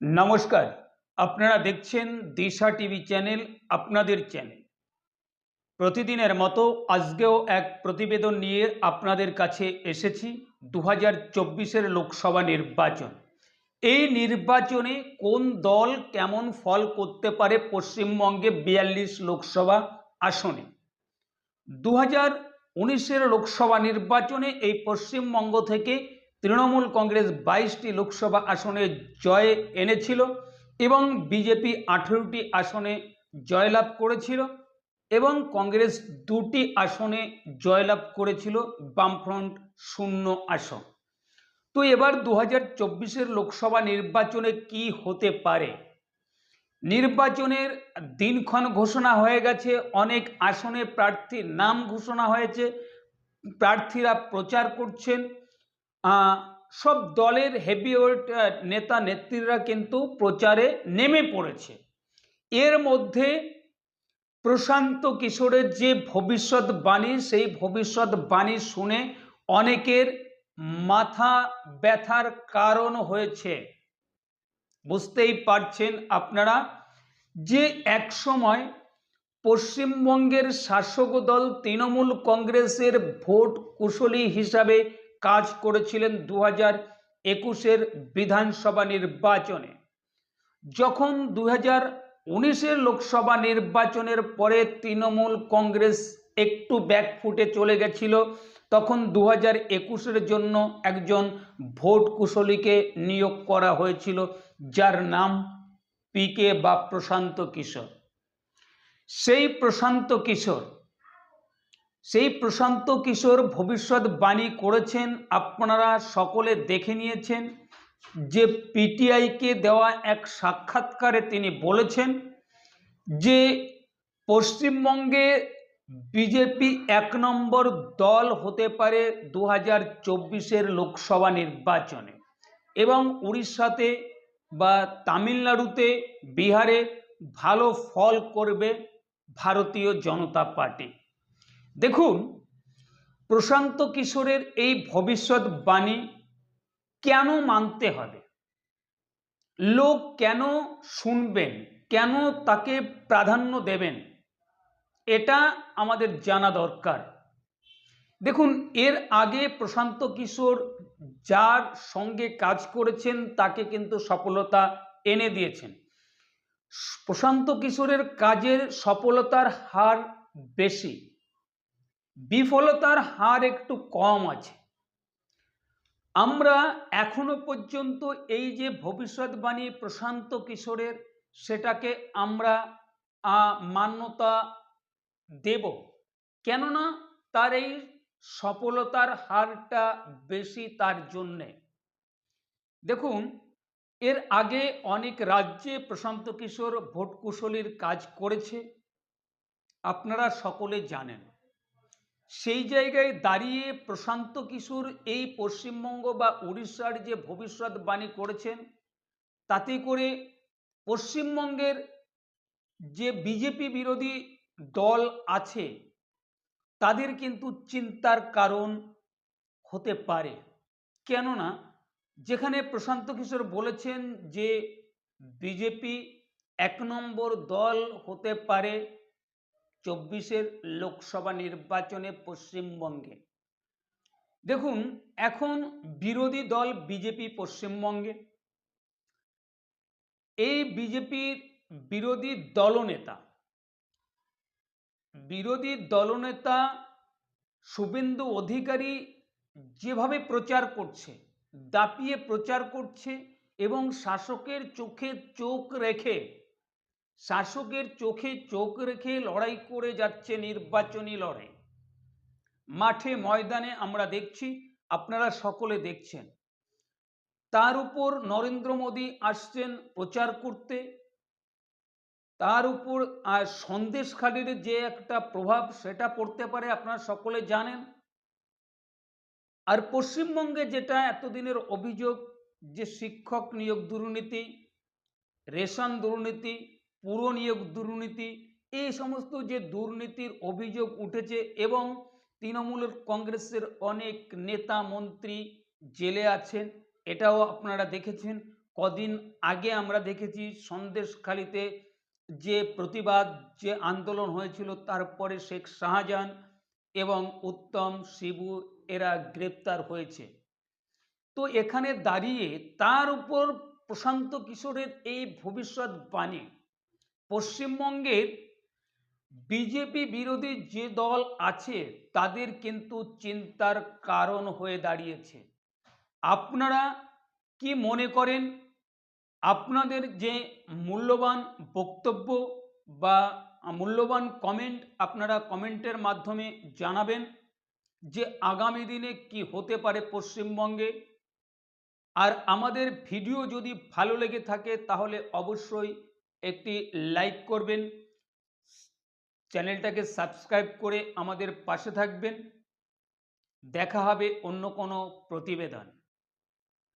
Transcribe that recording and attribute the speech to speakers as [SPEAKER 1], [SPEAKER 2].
[SPEAKER 1] নমস্কার, আপনারা দেখছেন দিশা টিভি চ্যানেল, আপনাদের চ্যানেল। প্রতিদিনের মতো আজকেও এক প্রতিবেদন নিয়ে আপনাদের কাছে এসেছি দু হাজার লোকসভা নির্বাচন। এই নির্বাচনে কোন দল কেমন ফল করতে পারে পশ্চিমবঙ্গে বিয়াল্লিশ লোকসভা আসনে? দু হাজার লোকসভা নির্বাচনে এই পশ্চিমবঙ্গ থেকে তৃণমূল কংগ্রেস বাইশটি লোকসভা আসনে জয় এনেছিল এবং বিজেপি আঠেরোটি আসনে জয়লাভ করেছিল এবং কংগ্রেস দুটি আসনে জয়লাভ করেছিল বামফ্রন্ট শূন্য আসন। তো এবার দু হাজার লোকসভা নির্বাচনে কি হতে পারে? নির্বাচনের দিনক্ষণ ঘোষণা হয়ে গেছে, অনেক আসনে প্রার্থীর নাম ঘোষণা হয়েছে, প্রার্থীরা প্রচার করছেন সব দলের হেভিওয়েট নেতা নেত্রীরা কিন্তু প্রচারে নেমে পড়েছে। এর মধ্যে প্রশান্ত কিশোরের যে ভবিষ্যৎবাণী সেই ভবিষ্যৎবাণী শুনে অনেকের মাথা ব্যথার কারণ হয়েছে। বুঝতেই পারছেন আপনারা যে এক সময় পশ্চিমবঙ্গের শাসক দল তৃণমূল কংগ্রেসের ভোট কুশলী হিসাবে কাজ করেছিলেন দু হাজার একুশের বিধানসভা নির্বাচনে। যখন দু হাজার উনিশের লোকসভা নির্বাচনের পরে তৃণমূল কংগ্রেস একটু ব্যাকফুটে চলে গেছিল, তখন দু হাজার একুশের জন্য একজন ভোট কুশলীকে নিয়োগ করা হয়েছিল, যার নাম পিকে বা প্রশান্ত কিশোর। সেই প্রশান্ত কিশোর সেই প্রশান্ত কিশোর ভবিষ্যৎবাণী করেছেন, আপনারা সকলে দেখে নিয়েছেন। যে পিটিআইকে দেওয়া এক সাক্ষাৎকারে তিনি বলেছেন যে, পশ্চিমবঙ্গে বিজেপি এক নম্বর দল হতে পারে দু হাজার লোকসভা নির্বাচনে এবং উড়িষ্যাতে বা তামিলনাড়ুতে বিহারে ভালো ফল করবে ভারতীয় জনতা পার্টি। দেখুন, প্রশান্ত কিশোরের এই ভবিষ্যৎবাণী কেন মানতে হবে? লোক কেন শুনবেন? কেন তাকে প্রাধান্য দেবেন? এটা আমাদের জানা দরকার। দেখুন, এর আগে প্রশান্ত কিশোর যার সঙ্গে কাজ করেছেন, তাকে কিন্তু সফলতা এনে দিয়েছেন। প্রশান্ত কিশোরের কাজের সফলতার হার বেশি। বিফলতার হার একটু কম আছে। আমরা এখনও পর্যন্ত এই যে ভবিষ্যৎবাণী প্রশান্ত কিশোরের সেটাকে আমরা মান্যতা দেব, কেননা তার এই সফলতার হারটা বেশি তার জন্যে। দেখুন, এর আগে অনেক রাজ্যে প্রশান্ত কিশোর ভোট কুশলীর কাজ করেছে, আপনারা সকলে জানেন। সেই জায়গায় দাঁড়িয়ে প্রশান্ত কিশোর এই পশ্চিমবঙ্গ বা উড়িষ্যার যে ভবিষ্যৎবাণী করেছেন, তাতে করে পশ্চিমবঙ্গের যে বিজেপি বিরোধী দল আছে, তাদের কিন্তু চিন্তার কারণ হতে পারে। কেননা, যেখানে প্রশান্ত কিশোর বলেছেন যে বিজেপি এক নম্বর দল হতে পারে চব্বিশের লোকসভা নির্বাচনে পশ্চিমবঙ্গে। দেখুন, এখন বিরোধী দল বিজেপি পশ্চিমবঙ্গে। এই বিজেপির বিরোধী দলনেতা বিরোধী দলনেতা শুভেন্দু অধিকারী যেভাবে প্রচার করছে, দাপিয়ে প্রচার করছে এবং শাসকের চোখে চোখ রেখে শাসকের চোখে চোখ রেখে লড়াই করে যাচ্ছে নির্বাচনী লড়াই। মাঠে ময়দানে আমরা দেখছি, আপনারা সকলে দেখছেন। তার উপর নরেন্দ্র মোদী আসছেন প্রচার করতে। তার উপর আর সন্দেশখালির যে একটা প্রভাব সেটা পড়তে পারে, আপনারা সকলে জানেন। আর পশ্চিমবঙ্গে যেটা এতদিনের অভিযোগ যে শিক্ষক নিয়োগ দুর্নীতি, রেশন দুর্নীতি পুর নিয়োগ দুর্নীতি, এই সমস্ত যে দুর্নীতির অভিযোগ উঠেছে এবং তৃণমূল কংগ্রেসের অনেক নেতা মন্ত্রী জেলে আছেন, এটাও আপনারা দেখেছেন। কদিন আগে আমরা দেখেছি সন্দেশখালিতে যে প্রতিবাদ, যে আন্দোলন হয়েছিল, তারপরে শেখ শাহজাহান এবং উত্তম শিবু এরা গ্রেপ্তার হয়েছে। তো এখানে দাঁড়িয়ে তার উপর প্রশান্ত কিশোরের এই ভবিষ্যৎবাণী পশ্চিমবঙ্গের বিজেপি বিরোধী যে দল আছে, তাদের কিন্তু চিন্তার কারণ হয়ে দাঁড়িয়েছে। আপনারা কি মনে করেন? আপনাদের যে মূল্যবান বক্তব্য বা মূল্যবান কমেন্ট আপনারা কমেন্টের মাধ্যমে জানাবেন যে আগামী দিনে কি হতে পারে পশ্চিমবঙ্গে। আর আমাদের ভিডিও যদি ভালো লেগে থাকে, তাহলে অবশ্যই একটি লাইক করবেন চ্যানেলটাকে সাবস্ক্রাইব করে আমাদের পাশে থাকবেন। দেখা হবে অন্য কোনো প্রতিবেদন।